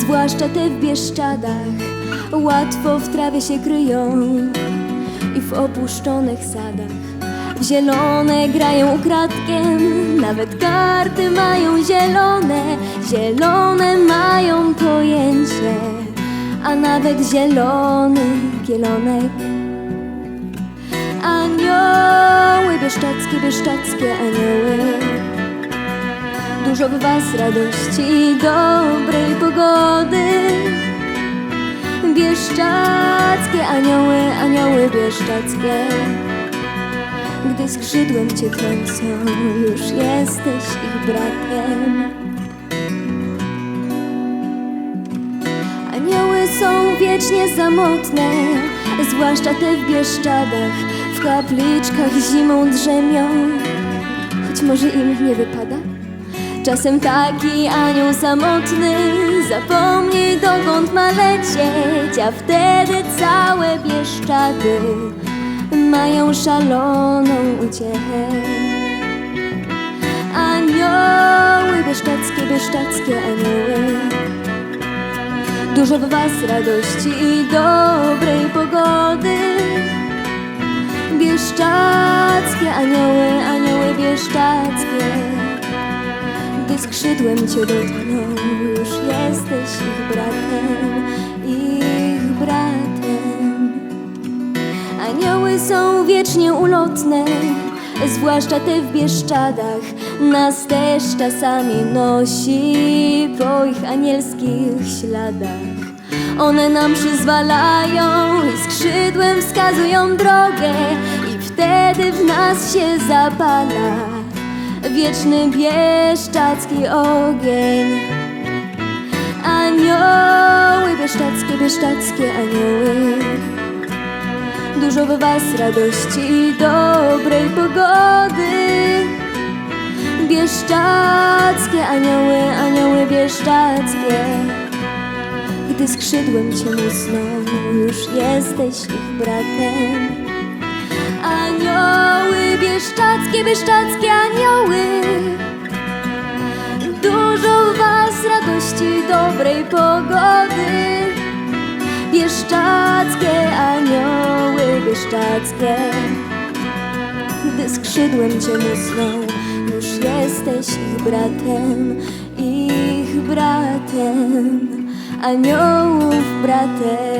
zwłaszcza te w Bieszczadach. Łatwo w trawie się kryją i w opuszczonych sadach. W zielone grają ukradkiem, nawet karty mają zielone. Zielone mają pojęcie, a nawet zielony kielonek. Anioły, bieszczackie, bieszczackie anioły. Dużo w was radości i Bieszczackie anioły, anioły bieszczackie. Gdy skrzydłem cię trącą, już jesteś ich bratem. Anioły są wiecznie samotne, zwłaszcza te w Bieszczadach W kapliczkach zimą drzemią, choć może im nie wypada? Czasem taki anioł samotny zapomni a wtedy całe bieszczady mają szaloną uciechę. Anioły, bieszczadzkie, bieszczadzkie anioły, dużo w was radości i dobrej pogody. Bieszczadzkie anioły, anioły bieszczadzkie. Gdy skrzydłem cię dotkną, już jesteś są wiecznie ulotne, zwłaszcza te w Bieszczadach. Nas też czasami nosi po ich anielskich śladach. One nam przyzwalają i skrzydłem wskazują drogę i wtedy w nas się zapala wieczny bieszczacki ogień. Anioły, bieszczackie, bieszczackie anioły, dużo w was radości i dobrej pogody. Bieszczackie anioły, anioły bieszczackie, gdy skrzydłem cię musną, już jesteś ich bratem. Anioły, bieszczackie, bieszczackie anioły Dużo w was radości, dobrej pogody anioły, bieszczackie Gdy skrzydłem cię musną, już jesteś ich bratem Ich bratem, aniołów bratem